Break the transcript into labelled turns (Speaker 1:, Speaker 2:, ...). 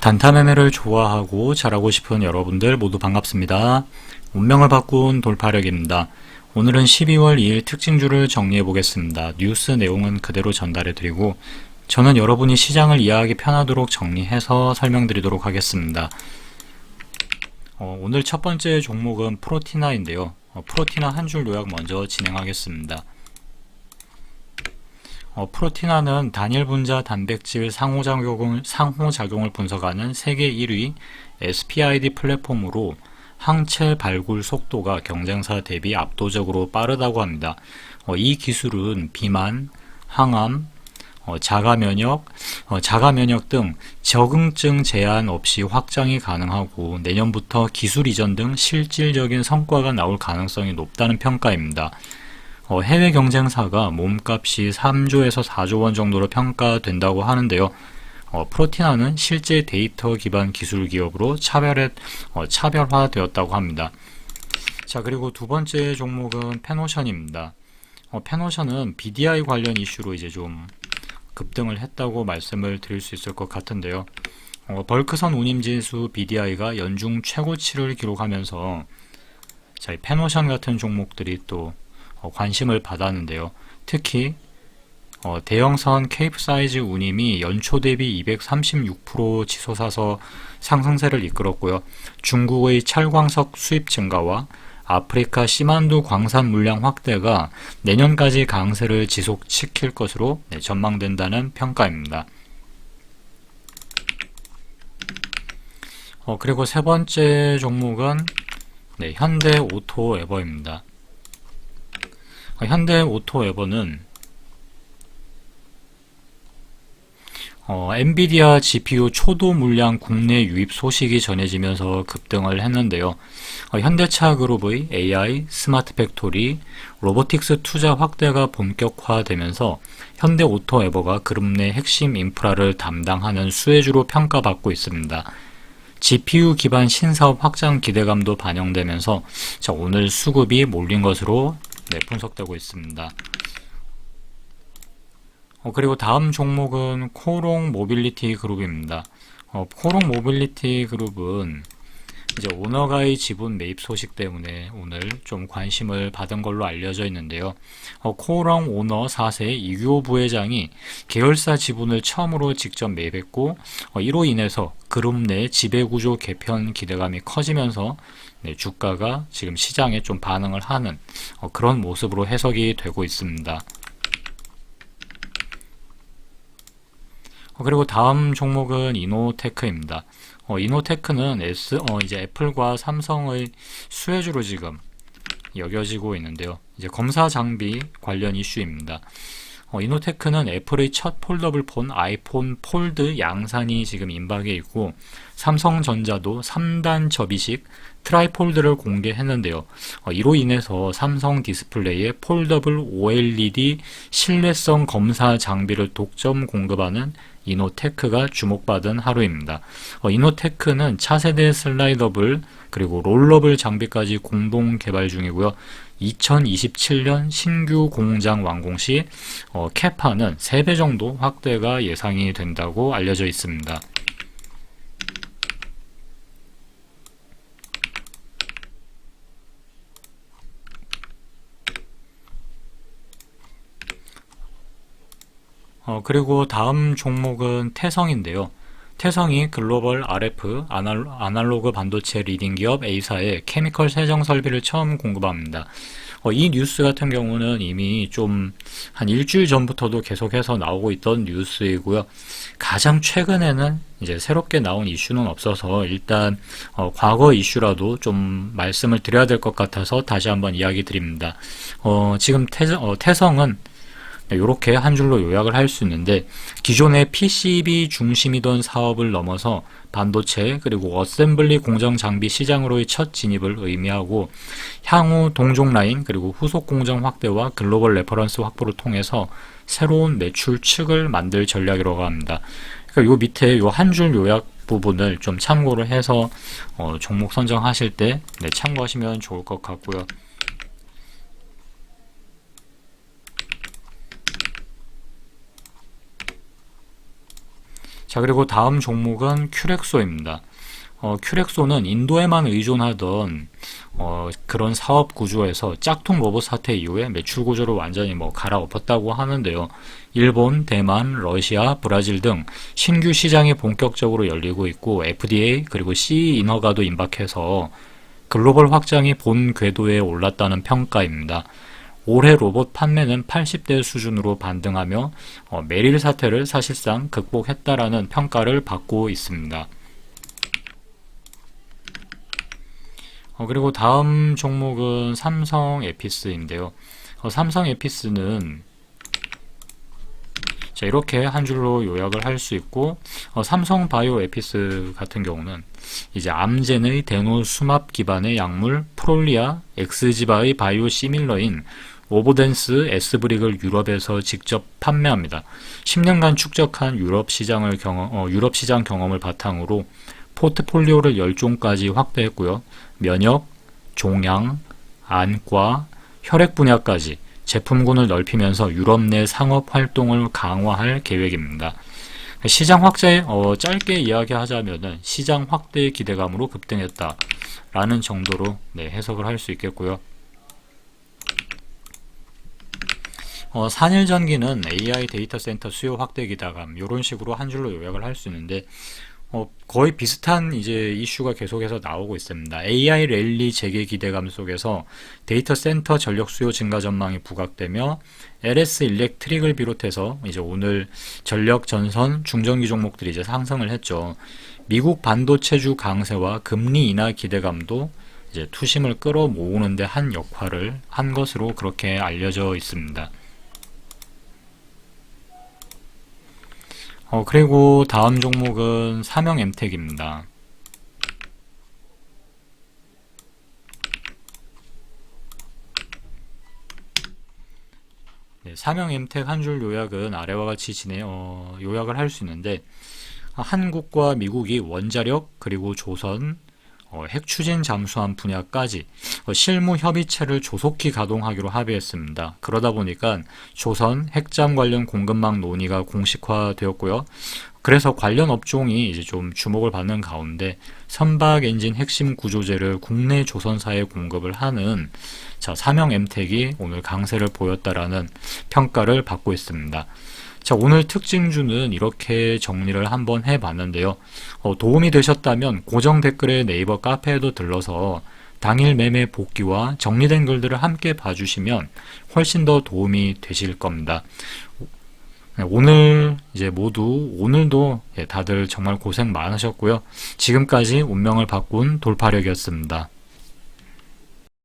Speaker 1: 단타 매매를 좋아하고 잘하고 싶은 여러분들 모두 반갑습니다. 운명을 바꾼 돌파력입니다. 오늘은 12월 2일 특징주를 정리해 보겠습니다. 뉴스 내용은 그대로 전달해 드리고 저는 여러분이 시장을 이해하기 편하도록 정리해서 설명드리도록 하겠습니다. 어, 오늘 첫 번째 종목은 프로티나인데요. 어, 프로티나 한 줄 요약 먼저 진행하겠습니다. 어, 프로티나는 단일 분자 단백질 상호작용을, 상호작용을 분석하는 세계 1위 SPID 플랫폼으로 항체 발굴 속도가 경쟁사 대비 압도적으로 빠르다고 합니다. 어, 이 기술은 비만, 항암, 어, 자가 면역, 어, 자가 면역 등 적응증 제한 없이 확장이 가능하고 내년부터 기술 이전 등 실질적인 성과가 나올 가능성이 높다는 평가입니다. 어, 해외 경쟁사가 몸값이 3조에서 4조 원 정도로 평가된다고 하는데요. 어, 프로티나는 실제 데이터 기반 기술 기업으로 차별해, 어, 차별화되었다고 합니다. 자, 그리고 두 번째 종목은 페노션입니다. 어, 페노션은 BDI 관련 이슈로 이제 좀 급등을 했다고 말씀을 드릴 수 있을 것 같은데요. 어, 벌크선 운임지수 BDI가 연중 최고치를 기록하면서 자, 이 페노션 같은 종목들이 또 어, 관심을 받았는데요. 특히 어, 대형선 케이프 사이즈 운임이 연초 대비 236% 치솟아서 상승세를 이끌었고요. 중국의 찰광석 수입 증가와 아프리카 시만두 광산 물량 확대가 내년까지 강세를 지속시킬 것으로 네, 전망된다는 평가입니다. 어, 그리고 세 번째 종목은 네, 현대 오토 에버입니다. 어, 현대 오토 에버는 어, 엔비디아 GPU 초도 물량 국내 유입 소식이 전해지면서 급등을 했는데요. 어, 현대차 그룹의 AI, 스마트 팩토리, 로보틱스 투자 확대가 본격화되면서 현대 오토 에버가 그룹 내 핵심 인프라를 담당하는 수혜주로 평가받고 있습니다. GPU 기반 신사업 확장 기대감도 반영되면서 자, 오늘 수급이 몰린 것으로 네, 분석되고 있습니다. 어, 그리고 다음 종목은 코롱 모빌리티 그룹입니다. 어, 코롱 모빌리티 그룹은 이제 오너가의 지분 매입 소식 때문에 오늘 좀 관심을 받은 걸로 알려져 있는데요. 어, 코롱 오너 4세 이규호 부회장이 계열사 지분을 처음으로 직접 매입했고 어, 이로 인해서 그룹 내 지배구조 개편 기대감이 커지면서 네, 주가가 지금 시장에 좀 반응을 하는 어, 그런 모습으로 해석이 되고 있습니다. 어, 그리고 다음 종목은 이노테크입니다. 어, 이노테크는 S, 어, 이제 애플과 삼성의 수혜주로 지금 여겨지고 있는데요. 이제 검사 장비 관련 이슈입니다. 어, 이노테크는 애플의 첫 폴더블 폰 아이폰 폴드 양산이 지금 임박해 있고 삼성전자도 3단 접이식 트라이폴드를 공개했는데요. 어, 이로 인해서 삼성 디스플레이에 폴더블 OLED 신뢰성 검사 장비를 독점 공급하는 이노테크가 주목받은 하루입니다. 어, 이노테크는 차세대 슬라이더블 그리고 롤러블 장비까지 공동 개발 중이고요. 2027년 신규 공장 완공 시 어, 캐파는 3배 정도 확대가 예상이 된다고 알려져 있습니다. 어, 그리고 다음 종목은 태성인데요. 태성이 글로벌 RF 아날로그 반도체 리딩 기업 A사에 케미컬 세정 설비를 처음 공급합니다. 어, 이 뉴스 같은 경우는 이미 좀 한 일주일 전부터도 계속해서 나오고 있던 뉴스이고요. 가장 최근에는 이제 새롭게 나온 이슈는 없어서 일단 어, 과거 이슈라도 좀 말씀을 드려야 될 것 같아서 다시 한번 이야기 드립니다. 어, 지금 태성, 어, 태성은 이렇게 한 줄로 요약을 할 수 있는데 기존의 PCB 중심이던 사업을 넘어서 반도체 그리고 어셈블리 공정 장비 시장으로의 첫 진입을 의미하고 향후 동종 라인 그리고 후속 공정 확대와 글로벌 레퍼런스 확보를 통해서 새로운 매출 측을 만들 전략이라고 합니다. 그러니까 요 밑에 요 한 줄 요약 부분을 좀 참고를 해서 어, 종목 선정하실 때 네, 참고하시면 좋을 것 같고요. 자 자, 그리고 다음 종목은 큐렉소입니다. 어, 큐렉소는 인도에만 의존하던 어, 그런 사업 구조에서 짝퉁 로봇 사태 이후에 매출 구조를 완전히 뭐 갈아엎었다고 하는데요. 일본, 대만, 러시아, 브라질 등 신규 시장이 본격적으로 열리고 있고 FDA 그리고 CE 인허가도 임박해서 글로벌 확장이 본 궤도에 올랐다는 평가입니다. 올해 로봇 판매는 80대 수준으로 반등하며 어, 메릴 사태를 사실상 극복했다라는 평가를 받고 있습니다. 어, 그리고 다음 종목은 삼성 에피스인데요. 어, 삼성 에피스는 자, 이렇게 한 줄로 요약을 할 수 있고 어, 삼성 바이오 에피스 같은 경우는 이제 암젠의 데노 수맙 기반의 약물 프롤리아 엑스지바의 바이오 시밀러인 오보덴스 에스브릭을 유럽에서 직접 판매합니다. 10년간 축적한 유럽 시장을 경험, 어, 유럽 시장 경험을 바탕으로 포트폴리오를 10종까지 확대했고요. 면역, 종양, 안과, 혈액 분야까지 제품군을 넓히면서 유럽 내 상업 활동을 강화할 계획입니다. 시장 확대, 어, 짧게 이야기하자면은 시장 확대 기대감으로 급등했다라는 정도로 네, 해석을 할 수 있겠고요. 어, 산일전기는 AI 데이터 센터 수요 확대 기대감 이런 식으로 한 줄로 요약을 할 수 있는데 어, 거의 비슷한 이제 이슈가 계속해서 나오고 있습니다. AI 랠리 재개 기대감 속에서 데이터 센터 전력 수요 증가 전망이 부각되며 LS 일렉트릭을 비롯해서 이제 오늘 전력 전선 중전기 종목들이 이제 상승을 했죠. 미국 반도체주 강세와 금리 인하 기대감도 이제 투심을 끌어모으는데 한 역할을 한 것으로 그렇게 알려져 있습니다. 어, 그리고 다음 종목은 삼형 엠텍입니다. 네, 삼형 엠텍 한 줄 요약은 아래와 같이 진행, 어, 요약을 할 수 있는데, 한국과 미국이 원자력, 그리고 조선, 어, 핵 추진 잠수함 분야까지 어, 실무 협의체를 조속히 가동하기로 합의했습니다. 그러다 보니까 조선 핵잠 관련 공급망 논의가 공식화되었고요. 그래서 관련 업종이 이제 좀 주목을 받는 가운데 선박 엔진 핵심 구조재를 국내 조선사에 공급을 하는 자, 삼형 엠텍이 오늘 강세를 보였다라는 평가를 받고 있습니다. 자, 오늘 특징주는 이렇게 정리를 한번 해봤는데요. 어, 도움이 되셨다면 고정 댓글에 네이버 카페에도 들러서 당일 매매 복귀와 정리된 글들을 함께 봐주시면 훨씬 더 도움이 되실 겁니다. 네, 오늘 이제 모두 오늘도 예, 다들 정말 고생 많으셨고요. 지금까지 운명을 바꾼 돌파력이었습니다.